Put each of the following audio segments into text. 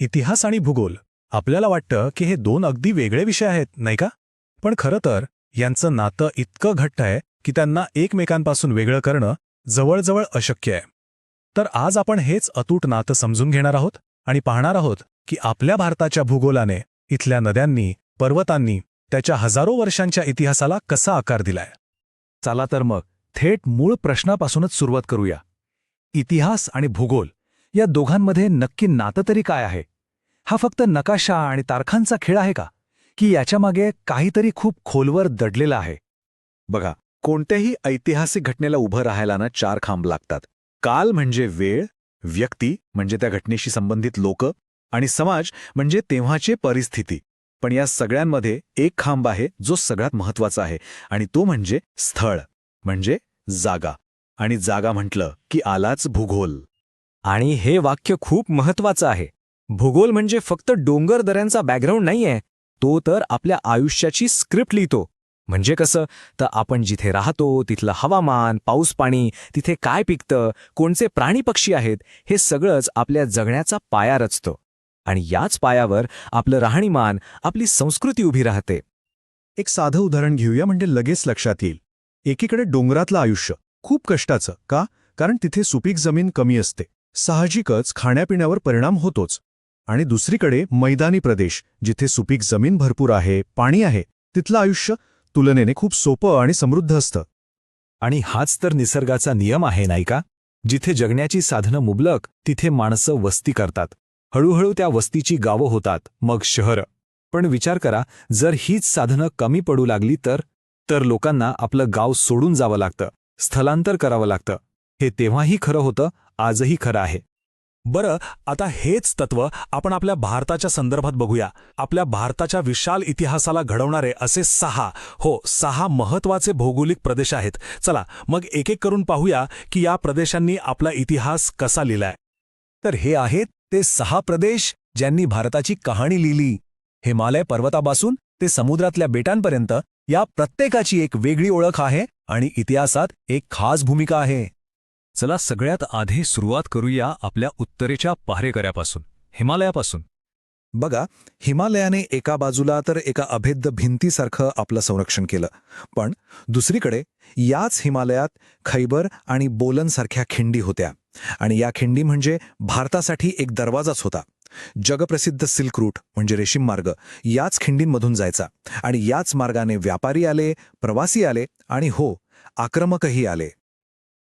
इतिहास आणि भूगोल. आपल्याला वाटतं की हे दोन अगदी वेगळे विषय आहेत नाही का? पण खरं तर यांचं नातं इतकं घट्ट आहे की त्यांना एकमेकांपासून वेगळं करणं जवळजवळ अशक्य आहे. तर आज आपण हेच अतूट नातं समजून घेणार आहोत आणि पाहणार आहोत की आपल्या भारताच्या भूगोलाने इथल्या नद्यांनी पर्वतांनी त्याच्या हजारो वर्षांच्या इतिहासाला कसा आकार दिलाय. चला तर मग थेट मूळ प्रश्नापासूनच सुरुवात करूया. इतिहास आणि भूगोल या दोघांमध्ये नक्की नातं तरी काय आहे? हा फक्त नकाशा आणि तारखांचा खेळ आहे का? की याच्यामागे काहीतरी खूप खोलवर दडलेलं आहे? बघा कोणत्याही ऐतिहासिक घटनेला उभं राहायला ना चार खांब लागतात. काल म्हणजे वेळ व्यक्ती म्हणजे त्या घटनेशी संबंधित लोक आणि समाज म्हणजे तेव्हाची परिस्थिती. पण या सगळ्यांमध्ये एक खांब आहे जो सगळ्यात महत्त्वाचा आहे आणि तो म्हणजे स्थळ म्हणजे जागा. आणि जागा म्हटलं की आलाच भूगोल. आणि हे वाक्य खूप महत्वाचं आहे. भूगोल म्हणजे फक्त डोंगर दऱ्यांचा बॅकग्राऊंड नाहीये तो तर आपल्या आयुष्याची स्क्रिप्ट लिहितो. म्हणजे कसं? तर आपण जिथे राहतो तिथलं हवामान पाऊस पाणी तिथे काय पिकतं कोणचे प्राणी पक्षी आहेत हे सगळंच आपल्या जगण्याचा पाया रचतं. आणि याच पायावर आपलं राहणीमान आपली संस्कृती उभी राहते. एक साधं उदाहरण घेऊया म्हणजे लगेच लक्षात येईल. एकीकडे डोंगरातलं आयुष्य खूप कष्टाचं का? कारण तिथे सुपीक जमीन कमी असते. साहजिकच खाण्यापिण्यावर परिणाम होतोच. आणि दुसरीकडे मैदानी प्रदेश जिथे सुपीक जमीन भरपूर आहे पाणी आहे तिथलं आयुष्य तुलनेने खूप सोपं आणि समृद्ध असतं. आणि हाच तर निसर्गाचा नियम आहे नाही का? जिथे जगण्याची साधनं मुबलक तिथे माणसं वस्ती करतात. हळूहळू त्या वस्तीची गावं होतात मग शहरं. पण विचार करा जर हीच साधनं कमी पडू लागली तर तर लोकांना आपलं गाव सोडून जावं लागतं स्थलांतर करावं लागतं. हे तेव्हाही खरं होतं आजही खरं आहे. बरं आता हेच तत्व आपण आपल्या भारताच्या संदर्भात बघूया. आपल्या भारताच्या विशाल इतिहासाला घडवणारे असे सहा हो सहा महत्त्वाचे भौगोलिक प्रदेश आहेत. चला मग एक एक करून पाहूया की या प्रदेशांनी आपला इतिहास कसा लिहिलाय. तर हे आहेत ते सहा प्रदेश ज्यांनी भारताची कहाणी लिहिली. हिमालय पर्वतापासून ते समुद्रातल्या बेटांपर्यंत या प्रत्येकाची एक वेगळी ओळख आहे आणि इतिहासात एक खास भूमिका आहे. चला सगळ्यात आधी सुरुवात करूया आपल्या उत्तरेच्या पहारेकऱ्यापासून हिमालयापासून. बघा हिमालयाने एका बाजूला तर एका अभेद्य भिंतीसारखं आपलं संरक्षण केलं पण दुसरीकडे याच हिमालयात खैबर आणि बोलनसारख्या खिंडी होत्या. आणि या खिंडी म्हणजे भारतासाठी एक दरवाजाच होता. जगप्रसिद्ध सिल्क रूट म्हणजे रेशीम मार्ग याच खिंडींमधून जायचा. आणि याच मार्गाने व्यापारी आले प्रवासी आले आणि हो आक्रमकही आले.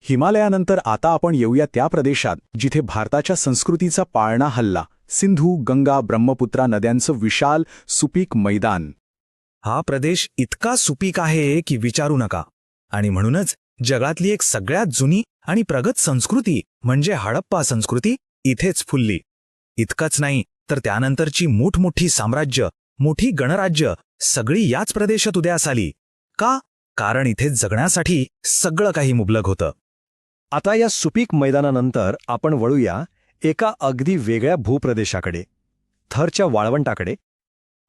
हिमालयानंतर आता आपण येऊया त्या प्रदेशात जिथे भारताच्या संस्कृतीचा पाळणा हल्ला सिंधू गंगा ब्रह्मपुत्रा नद्यांचं विशाल सुपीक मैदान. हा प्रदेश इतका सुपीक आहे की विचारू नका. आणि म्हणूनच जगातली एक सगळ्यात जुनी आणि प्रगत संस्कृती म्हणजे हडप्पा संस्कृती इथेच फुलली. इतकंच नाही तर त्यानंतरची मोठमोठी साम्राज्य मोठी गणराज्य सगळी याच प्रदेशात उद्यास आली. का? कारण इथे जगण्यासाठी सगळं काही मुबलक होतं. आता या सुपीक मैदानानंतर आपण वळूया एका अगदी वेगळ्या भूप्रदेशाकडे थरच्या वाळवंटाकडे.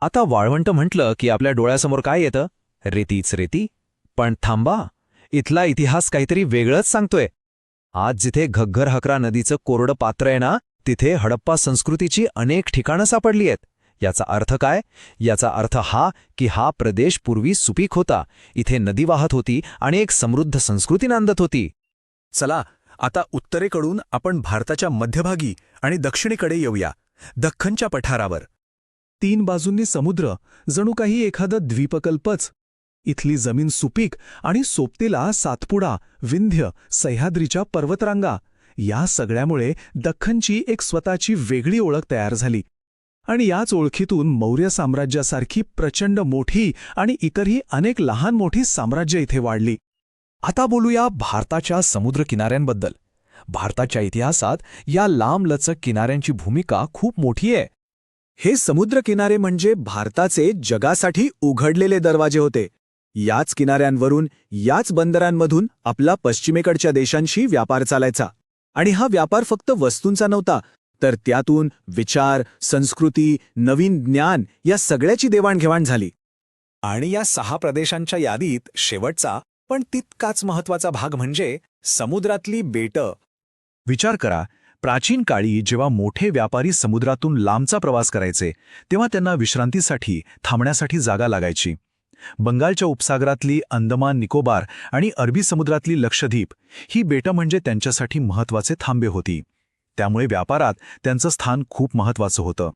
आता वाळवंट म्हटलं की आपल्या डोळ्यासमोर काय येतं? रेतीच रेती. पण थांबा इथला इतिहास काहीतरी वेगळंच सांगतोय. आज जिथे घग्घर हकरा नदीचं कोरडं पात्र आहे ना तिथे हडप्पा संस्कृतीची अनेक ठिकाणं सापडली आहेत. याचा अर्थ काय? याचा अर्थ हा की हा प्रदेश पूर्वी सुपीक होता. इथे नदी वाहत होती आणि एक समृद्ध संस्कृती नांदत होती. चला आता उत्तरेकडून आपण भारताच्या मध्यभागी आणि दक्षिणेकडे येऊया दख्खनच्या पठारावर. तीन बाजूंनी समुद्र जणू काही एखादं द्वीपकल्पच. इथली जमीन सुपीक आणि सोबतीला सातपुडा विंध्य सह्याद्रीच्या पर्वतरांगा. या सगळ्यामुळे दख्खनची एक स्वतःची वेगळी ओळख तयार झाली. आणि याच ओळखीतून मौर्य साम्राज्यासारखी प्रचंड मोठी आणि इतरही अनेक लहान मोठी साम्राज्य इथे वाढली. आता बोलूया भारताच्या समुद्र किनाऱ्यांबद्दल भारताच्या इतिहासात या लांबलचक किनाऱ्यांची भूमिका खूप मोठी आहे. हे समुद्रकिनारे म्हणजे भारताचे जगासाठी उघडलेले दरवाजे होते. याच किनाऱ्यांवरून याच बंदरांमधून आपला पश्चिमेकडच्या देशांशी व्यापार चालायचा. आणि हा व्यापार फक्त वस्तूंचा नव्हता तर त्यातून विचार संस्कृती नवीन ज्ञान या सगळ्याची देवाणघेवाण झाली. आणि या सहा प्रदेशांच्या यादीत शेवटचा पण तितकाच महत्त्वाचा भाग म्हणजे समुद्रातली बेटं. विचार करा प्राचीन काळी जेव्हा मोठे व्यापारी समुद्रातून लांबचा प्रवास करायचे तेव्हा त्यांना विश्रांतीसाठी थांबण्यासाठी जागा लागायची. बंगालच्या उपसागरातली अंदमान निकोबार आणि अरबी समुद्रातली लक्षद्वीप ही बेटं म्हणजे त्यांच्यासाठी महत्त्वाचे थांबे होती. त्यामुळे व्यापारात त्यांचं स्थान खूप महत्वाचं होतं.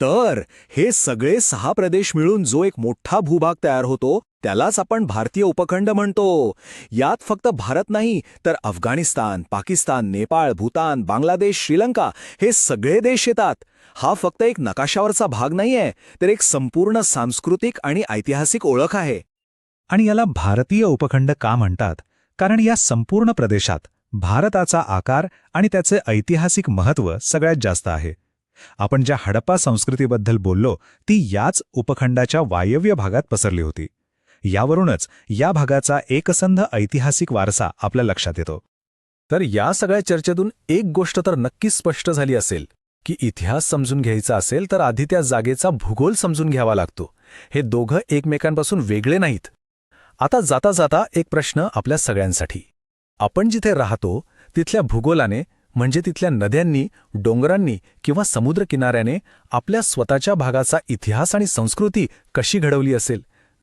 तर हे सगळे सहा प्रदेश मिळून जो एक मोठा भूभाग तयार होतो त्यालाच आपण भारतीय उपखंड म्हणतो. यात फक्त भारत नाही तर अफगाणिस्तान पाकिस्तान नेपाळ भूतान बांगलादेश श्रीलंका हे सगळे देश येतात. हा फक्त एक नकाशावरचा भाग नाहीये तर एक संपूर्ण सांस्कृतिक आणि ऐतिहासिक ओळख आहे. आणि याला भारतीय उपखंड का म्हणतात? कारण या संपूर्ण प्रदेशात भारताचा आकार आणि त्याचे ऐतिहासिक महत्त्व सगळ्यात जास्त आहे. आपण ज्या हडप्पा संस्कृतीबद्दल बोललो ती याच उपखंडाच्या वायव्य भागात पसरली होती. यावरूनच या भागाचा एकसंध ऐतिहासिक वारसा आपल्या लक्षात येतो. तर या सगळ्या चर्चेतून एक गोष्ट तर नक्कीच स्पष्ट झाली असेल की इतिहास समजून घ्यायचा असेल तर आधी त्या जागेचा भूगोल समजून घ्यावा लागतो. हे दोघं एकमेकांपासून वेगळे नाहीत. आता जाता जाता एक प्रश्न आपल्या सगळ्यांसाठी. आपण जिथे राहतो तिथल्या भूगोलाने म्हणजे तिथल्या नद्यांनी डोंगरांनी किंवा समुद्रकिनाऱ्याने आपल्या स्वतःच्या भागाचा इतिहास आणि संस्कृती कशी घडवली असेल?